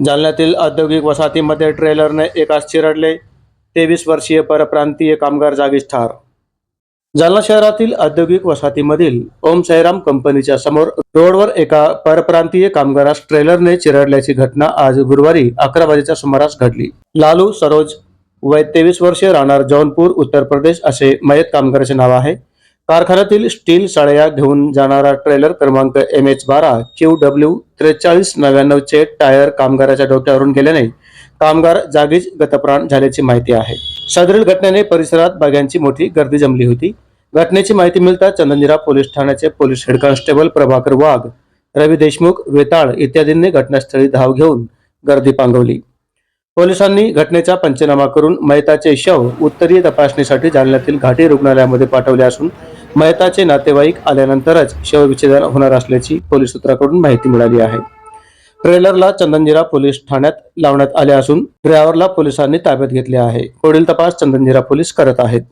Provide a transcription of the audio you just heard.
जालन्यातील औद्योगिक वसाहतीमध्ये ट्रेलरने एकाच चिरडले तेवीस वर्षीय परप्रांतीय कामगार जागीच ठार. जालना शहरातील औद्योगिक वसाहतीमधील ओम साईराम कंपनीच्या समोर रोडवर एका परप्रांतीय कामगारास ट्रेलरने चिरडल्याची घटना आज गुरुवारी अकरा वाजेच्या सुमारास घडली. लालू सरोज वय तेवीस वर्षे राहणार जौनपूर उत्तर प्रदेश असे मयत कामगाराचे नाव आहे. कारखान्यातील स्टील सळया घेऊन जाणारा ट्रेलर क्रमांक एम एच बारा क्यू डब्ल्यू त्रेचाळीस नव्याण्णवचे टायर कामगाराच्या डोक्यावरून गेल्याने कामगार जागीच गतप्राण झाल्याची माहिती आहे. सदरील घटनेने परिसरात बाग्यांची मोठी गर्दी जमली होती. घटनेची माहिती मिळताच चंदनजिरा पोलीस ठाण्याचे police head constable Prabhakar Wagh Ravi Deshmukh Vetal इत्यादींनी घटनास्थळी धाव घेऊन गर्दी पांगवली. पोलिसांनी घटनेचा पंचनामा करून मयताचे शव उत्तरीय तपासणीसाठी जालन्यातील घाटी रुग्णालयामध्ये पाठवले असून मयताचे नातेवाईक आल्यानंतरच शवविच्छेदन होणार असल्याची पोलीस सूत्राकडून माहिती मिळाली आहे. ट्रेलरला चंदनजिरा पोलीस ठाण्यात लावण्यात आले असून ड्रायव्हरला पोलिसांनी ताब्यात घेतले आहे. पुढील तपास चंदनजिरा पोलीस करत आहेत.